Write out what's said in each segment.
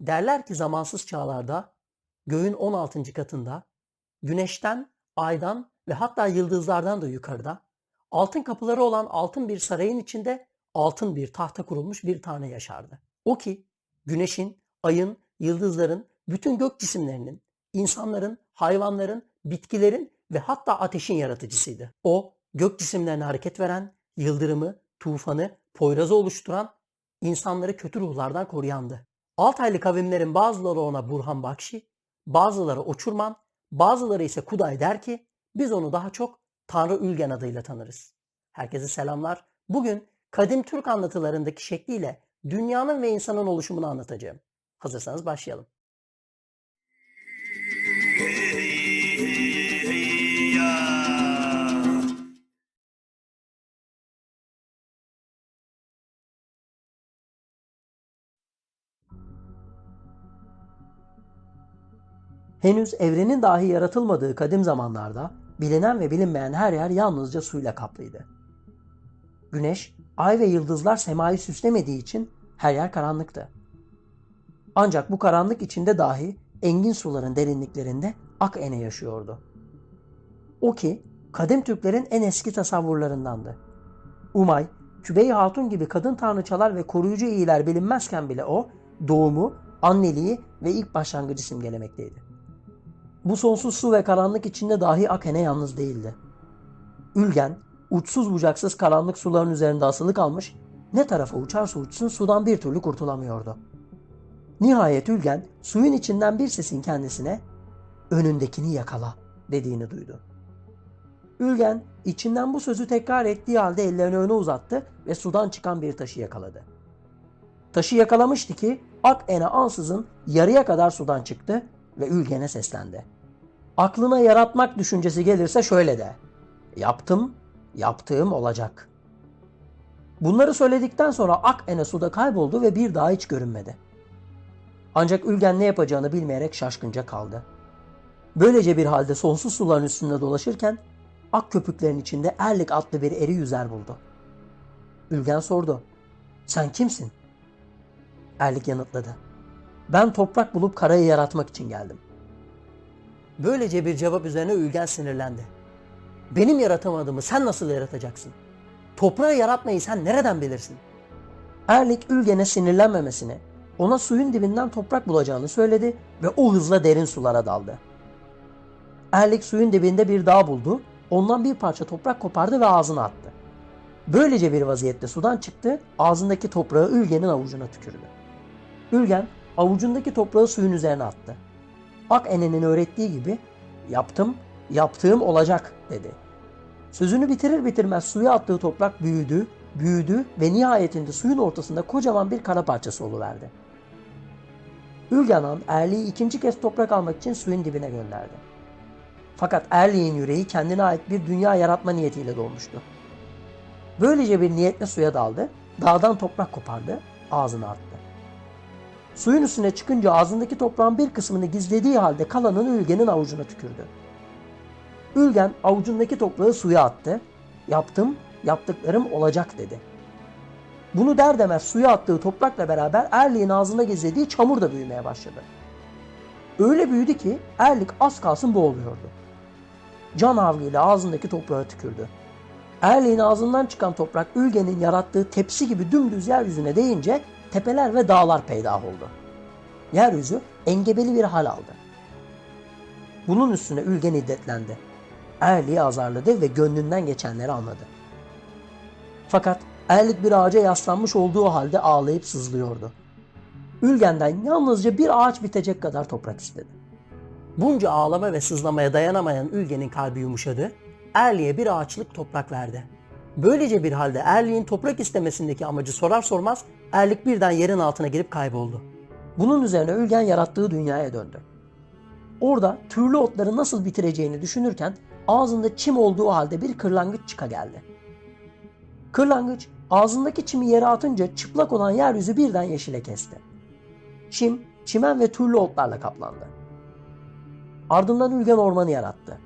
Derler ki zamansız çağlarda göğün 16. katında güneşten, aydan ve hatta yıldızlardan da yukarıda altın kapıları olan altın bir sarayın içinde altın bir tahta kurulmuş bir tane yaşardı. O ki güneşin, ayın, yıldızların, bütün gök cisimlerinin, insanların, hayvanların, bitkilerin ve hatta ateşin yaratıcısıydı. O gök cisimlerine hareket veren, yıldırımı, tufanı, poyrazı oluşturan, insanları kötü ruhlardan koruyandı. Altaylı kavimlerin bazıları ona Burhan Bakşi, bazıları Oçurman, bazıları ise Kuday der ki biz onu daha çok Tanrı Ülgen adıyla tanırız. Herkese selamlar. Bugün kadim Türk anlatılarındaki şekliyle dünyanın ve insanın oluşumunu anlatacağım. Hazırsanız başlayalım. Henüz evrenin dahi yaratılmadığı kadim zamanlarda bilinen ve bilinmeyen her yer yalnızca suyla kaplıydı. Güneş, ay ve yıldızlar semayı süslemediği için her yer karanlıktı. Ancak bu karanlık içinde dahi engin suların derinliklerinde ak ene yaşıyordu. O ki kadim Türklerin en eski tasavvurlarındandı. Umay, Kübey Hatun gibi kadın tanrıçalar ve koruyucu iyiler bilinmezken bile o doğumu, anneliği ve ilk başlangıcı simgelemekteydi. Bu sonsuz su ve karanlık içinde dahi Akene yalnız değildi. Ülgen, uçsuz bucaksız karanlık suların üzerinde asılı kalmış, ne tarafa uçarsa uçsun sudan bir türlü kurtulamıyordu. Nihayet Ülgen, suyun içinden bir sesin kendisine, önündekini yakala dediğini duydu. Ülgen, içinden bu sözü tekrar ettiği halde ellerini öne uzattı ve sudan çıkan bir taşı yakaladı. Taşı yakalamıştı ki Ak Ene ansızın yarıya kadar sudan çıktı ve Ülgen'e seslendi. Aklına yaratmak düşüncesi gelirse şöyle de. Yaptım, yaptığım olacak. Bunları söyledikten sonra Ak Ene suda kayboldu ve bir daha hiç görünmedi. Ancak Ülgen ne yapacağını bilmeyerek şaşkınca kaldı. Böylece bir halde sonsuz suların üstünde dolaşırken ak köpüklerin içinde Erlik adlı bir eri yüzer buldu. Ülgen sordu. Sen kimsin? Erlik yanıtladı. Ben toprak bulup karayı yaratmak için geldim. Böylece bir cevap üzerine Ülgen sinirlendi. Benim yaratamadığımı sen nasıl yaratacaksın? Toprağı yaratmayı sen nereden bilirsin? Erlik Ülgen'e sinirlenmemesini, ona suyun dibinden toprak bulacağını söyledi ve o hızla derin sulara daldı. Erlik suyun dibinde bir dağ buldu, ondan bir parça toprak kopardı ve ağzına attı. Böylece bir vaziyette sudan çıktı, ağzındaki toprağı Ülgen'in avucuna tükürdü. Ülgen avucundaki toprağı suyun üzerine attı. Ak Ene'nin öğrettiği gibi yaptım, yaptığım olacak dedi. Sözünü bitirir bitirmez suya attığı toprak büyüdü, büyüdü ve nihayetinde suyun ortasında kocaman bir kara parçası oluverdi. Ülgen Han Erli'yi ikinci kez toprak almak için suyun dibine gönderdi. Fakat Erli'nin yüreği kendine ait bir dünya yaratma niyetiyle dolmuştu. Böylece bir niyetle suya daldı, dağdan toprak kopardı, ağzına attı. Suyun üstüne çıkınca ağzındaki toprağın bir kısmını gizlediği halde kalanını Ülgen'in avucuna tükürdü. Ülgen avucundaki toprağı suya attı. Yaptım, yaptıklarım olacak dedi. Bunu der demez suya attığı toprakla beraber Erlik'in ağzında gizlediği çamur da büyümeye başladı. Öyle büyüdü ki Erlik az kalsın boğuluyordu. Can havliyle ağzındaki toprağı tükürdü. Erlik'in ağzından çıkan toprak Ülgen'in yarattığı tepsi gibi dümdüz yeryüzüne değince tepeler ve dağlar peydah oldu. Yeryüzü engebeli bir hal aldı. Bunun üstüne Ülgen iddetlendi. Erlik'i azarladı ve gönlünden geçenleri anladı. Fakat Erlik bir ağaca yaslanmış olduğu halde ağlayıp sızlıyordu. Ülgen'den yalnızca bir ağaç bitecek kadar toprak istedi. Bunca ağlama ve sızlamaya dayanamayan Ülgen'in kalbi yumuşadı. Erli'ye bir ağaçlık toprak verdi. Böylece bir halde Erlik'in toprak istemesindeki amacı sorar sormaz Erlik birden yerin altına girip kayboldu. Bunun üzerine Ülgen yarattığı dünyaya döndü. Orada türlü otları nasıl bitireceğini düşünürken ağzında çim olduğu halde bir kırlangıç çıka geldi. Kırlangıç ağzındaki çimi yere atınca çıplak olan yeryüzü birden yeşile kesti. Çim, çimen ve türlü otlarla kaplandı. Ardından Ülgen ormanı yarattı.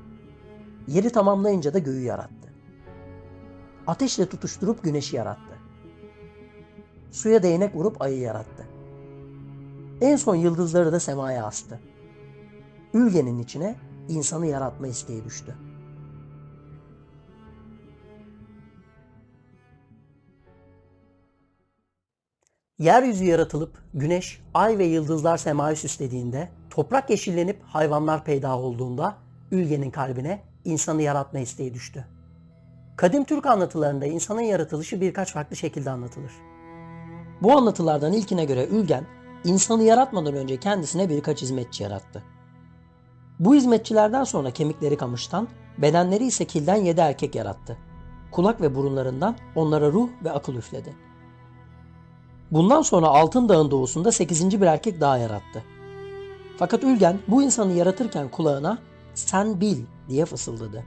Yeri tamamlayınca da göğü yarattı. Ateşle tutuşturup güneşi yarattı. Suya değnek vurup ayı yarattı. En son yıldızları da semaya astı. Ülgenin içine insanı yaratma isteği düştü. Yeryüzü yaratılıp güneş, ay ve yıldızlar semayı süslediğinde, toprak yeşillenip hayvanlar peyda olduğunda Ülge'nin kalbine insanı yaratma isteği düştü. Kadim Türk anlatılarında insanın yaratılışı birkaç farklı şekilde anlatılır. Bu anlatılardan ilkine göre Ülgen, insanı yaratmadan önce kendisine birkaç hizmetçi yarattı. Bu hizmetçilerden sonra kemikleri kamıştan, bedenleri ise kilden yedi erkek yarattı. Kulak ve burunlarından onlara ruh ve akıl üfledi. Bundan sonra Altın Dağ'ın doğusunda 8. bir erkek daha yarattı. Fakat Ülgen bu insanı yaratırken kulağına sen bil diye fısıldadı.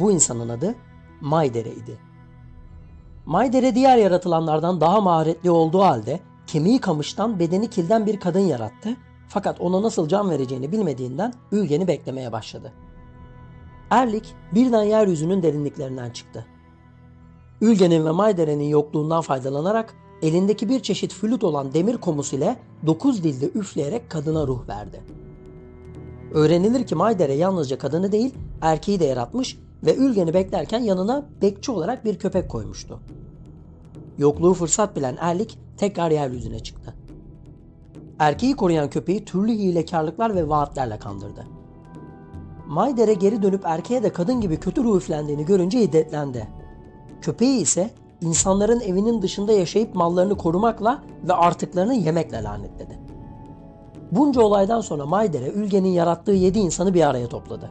Bu insanın adı Maydere idi. Maydere diğer yaratılanlardan daha maharetli olduğu halde kemiği kamıştan bedeni kilden bir kadın yarattı. Fakat ona nasıl can vereceğini bilmediğinden Ülgen'i beklemeye başladı. Erlik birden yeryüzünün derinliklerinden çıktı. Ülgen'in ve Maydere'nin yokluğundan faydalanarak elindeki bir çeşit flüt olan demir komus ile dokuz dilde üfleyerek kadına ruh verdi. Öğrenilir ki Maydere yalnızca kadını değil erkeği de yaratmış ve Ülgen'i beklerken yanına bekçi olarak bir köpek koymuştu. Yokluğu fırsat bilen Erlik tekrar yeryüzüne çıktı. Erkeği koruyan köpeği türlü hilekarlıklar ve vaatlerle kandırdı. Maydere geri dönüp erkeğe de kadın gibi kötü ruh üflendiğini görünce hiddetlendi. Köpeği ise insanların evinin dışında yaşayıp mallarını korumakla ve artıklarını yemekle lanetledi. Bunca olaydan sonra Maydere Ülgen'in yarattığı yedi insanı bir araya topladı.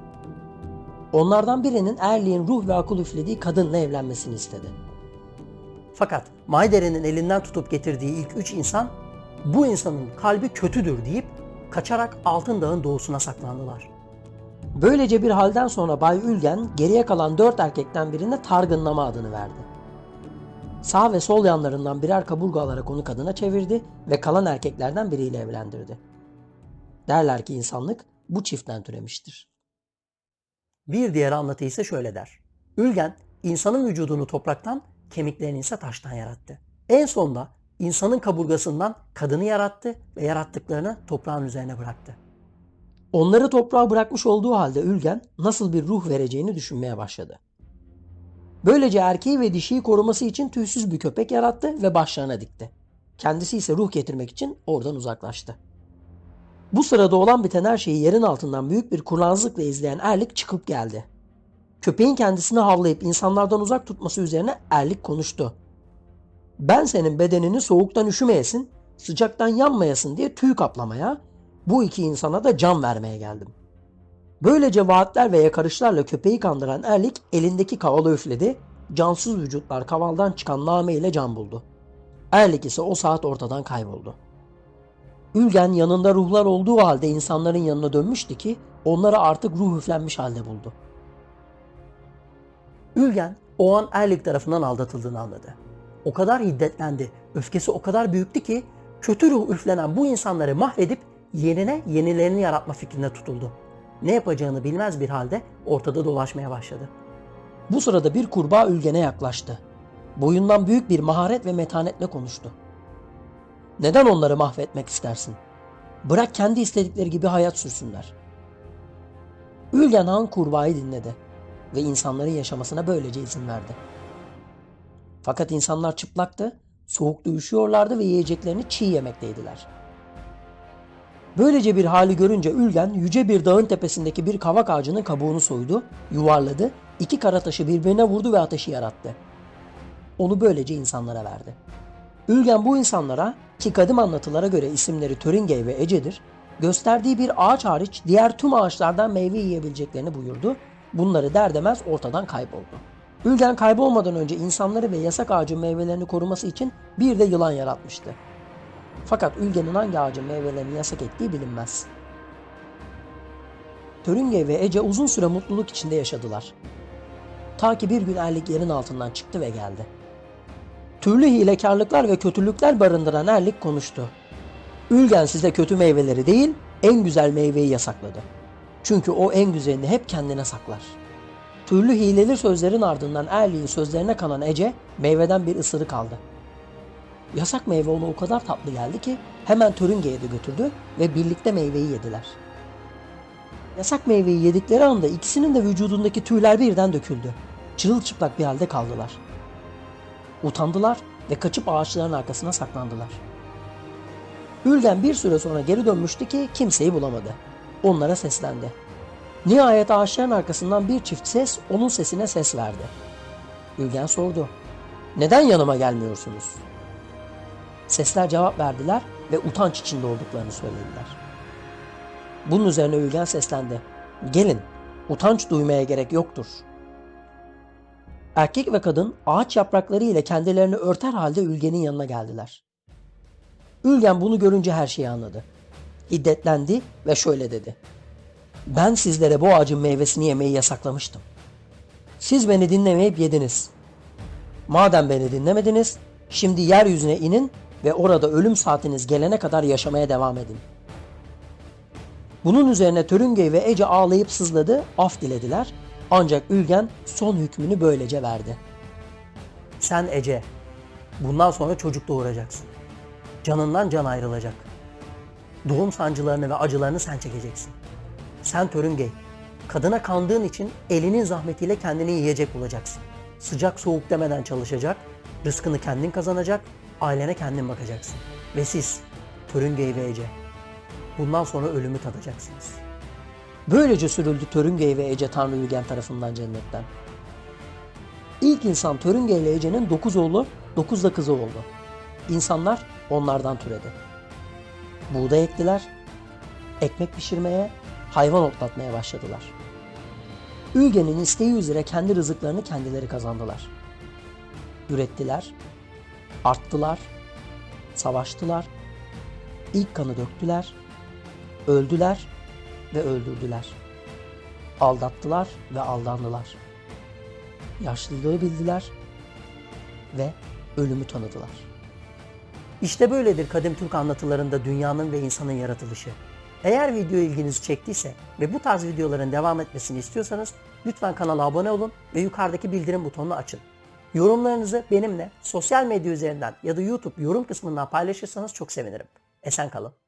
Onlardan birinin Erli'nin ruh ve akıl üflediği kadınla evlenmesini istedi. Fakat Maydere'nin elinden tutup getirdiği ilk üç insan bu insanın kalbi kötüdür deyip kaçarak Altın Dağ'ın doğusuna saklandılar. Böylece bir halden sonra Bay Ülgen geriye kalan dört erkekten birine Targınlama adını verdi. Sağ ve sol yanlarından birer kaburga alarak onu kadına çevirdi ve kalan erkeklerden biriyle evlendirdi. Derler ki insanlık bu çiftten türemiştir. Bir diğer anlatı ise şöyle der. Ülgen insanın vücudunu topraktan, kemiklerini ise taştan yarattı. En sonunda insanın kaburgasından kadını yarattı ve yarattıklarını toprağın üzerine bıraktı. Onları toprağa bırakmış olduğu halde Ülgen nasıl bir ruh vereceğini düşünmeye başladı. Böylece erkeği ve dişiyi koruması için tüysüz bir köpek yarattı ve başlarına dikti. Kendisi ise ruh getirmek için oradan uzaklaştı. Bu sırada olan biten her şeyi yerin altından büyük bir kurnazlıkla izleyen Erlik çıkıp geldi. Köpeğin kendisini havlayıp insanlardan uzak tutması üzerine Erlik konuştu. Ben senin bedenini soğuktan üşümeyesin, sıcaktan yanmayasın diye tüy kaplamaya, bu iki insana da can vermeye geldim. Böylece vaatler ve yakarışlarla köpeği kandıran Erlik elindeki kavala üfledi, cansız vücutlar kavaldan çıkan name ile can buldu. Erlik ise o saat ortadan kayboldu. Ülgen yanında ruhlar olduğu halde insanların yanına dönmüştü ki onlara artık ruh üflenmiş halde buldu. Ülgen o an Erlik tarafından aldatıldığını anladı. O kadar hiddetlendi, öfkesi o kadar büyüktü ki kötü ruh üflenen bu insanları mahvedip yerine yenilerini yaratma fikrine tutuldu. Ne yapacağını bilmez bir halde ortada dolaşmaya başladı. Bu sırada bir kurbağa Ülgen'e yaklaştı. Boyundan büyük bir maharet ve metanetle konuştu. Neden onları mahvetmek istersin? Bırak kendi istedikleri gibi hayat sürsünler. Ülgen Han kurbağayı dinledi ve insanların yaşamasına böylece izin verdi. Fakat insanlar çıplaktı, soğukta üşüyorlardı ve yiyeceklerini çiğ yemekteydiler. Böylece bir hali görünce Ülgen yüce bir dağın tepesindeki bir kavak ağacının kabuğunu soydu, yuvarladı, iki kara taşı birbirine vurdu ve ateşi yarattı. Onu böylece insanlara verdi. Ülgen bu insanlara ki kadim anlatılara göre isimleri Töringey ve Ece'dir, gösterdiği bir ağaç hariç diğer tüm ağaçlardan meyve yiyebileceklerini buyurdu. Bunları der demez ortadan kayboldu. Ülgen kaybolmadan önce insanları ve yasak ağacın meyvelerini koruması için bir de yılan yaratmıştı. Fakat Ülgen'in hangi ağacın meyvelerini yasak ettiği bilinmez. Töringey ve Ece uzun süre mutluluk içinde yaşadılar. Ta ki bir gün Erlik yerin altından çıktı ve geldi. Türlü hilekarlıklar ve kötülükler barındıran Erlik konuştu. Ülgen size kötü meyveleri değil, en güzel meyveyi yasakladı. Çünkü o en güzelini hep kendine saklar. Türlü hileli sözlerin ardından Erlik'in sözlerine kalan Ece meyveden bir ısırık aldı. Yasak meyve ona o kadar tatlı geldi ki hemen Törünge'ye de götürdü ve birlikte meyveyi yediler. Yasak meyveyi yedikleri anda ikisinin de vücudundaki tüyler birden döküldü. Çırılçıplak bir halde kaldılar. Utandılar ve kaçıp ağaçların arkasına saklandılar. Ülgen bir süre sonra geri dönmüştü ki kimseyi bulamadı. Onlara seslendi. Nihayet ağaçların arkasından bir çift ses onun sesine ses verdi. Ülgen sordu. Neden yanıma gelmiyorsunuz? Sesler cevap verdiler ve utanç içinde olduklarını söylediler. Bunun üzerine Ülgen seslendi. Gelin, utanç duymaya gerek yoktur. Erkek ve kadın ağaç yaprakları ile kendilerini örter halde Ülgen'in yanına geldiler. Ülgen bunu görünce her şeyi anladı. Hiddetlendi ve şöyle dedi. Ben sizlere bu ağacın meyvesini yemeyi yasaklamıştım. Siz beni dinlemeyip yediniz. Madem beni dinlemediniz, şimdi yeryüzüne inin ve orada ölüm saatiniz gelene kadar yaşamaya devam edin. Bunun üzerine Törüngey ve Ece ağlayıp sızladı, af dilediler. Ancak Ülgen son hükmünü böylece verdi. Sen Ece, bundan sonra çocuk doğuracaksın. Canından can ayrılacak. Doğum sancılarını ve acılarını sen çekeceksin. Sen Törüngey, kadına kandığın için elinin zahmetiyle kendini yiyecek bulacaksın. Sıcak soğuk demeden çalışacak, rızkını kendin kazanacak, ailene kendin bakacaksın. Ve siz, Törüngey ve Ece, bundan sonra ölümü tadacaksınız. Böylece sürüldü Törüngey ve Ece Tanrı Ülgen tarafından cennetten. İlk insan Törüngey ile Ece'nin dokuz oğlu, dokuz da kızı oldu. İnsanlar onlardan türedi. Buğday ektiler, ekmek pişirmeye, hayvan otlatmaya başladılar. Ülgenin isteği üzere kendi rızıklarını kendileri kazandılar. Ürettiler, arttılar, savaştılar, ilk kanı döktüler, öldüler ve öldürdüler. Aldattılar ve aldandılar. Yaşlılığı bildiler ve ölümü tanıdılar. İşte böyledir kadim Türk anlatılarında dünyanın ve insanın yaratılışı. Eğer video ilginizi çektiyse ve bu tarz videoların devam etmesini istiyorsanız lütfen kanala abone olun ve yukarıdaki bildirim butonunu açın. Yorumlarınızı benimle sosyal medya üzerinden ya da YouTube yorum kısmından paylaşırsanız çok sevinirim. Esen kalın.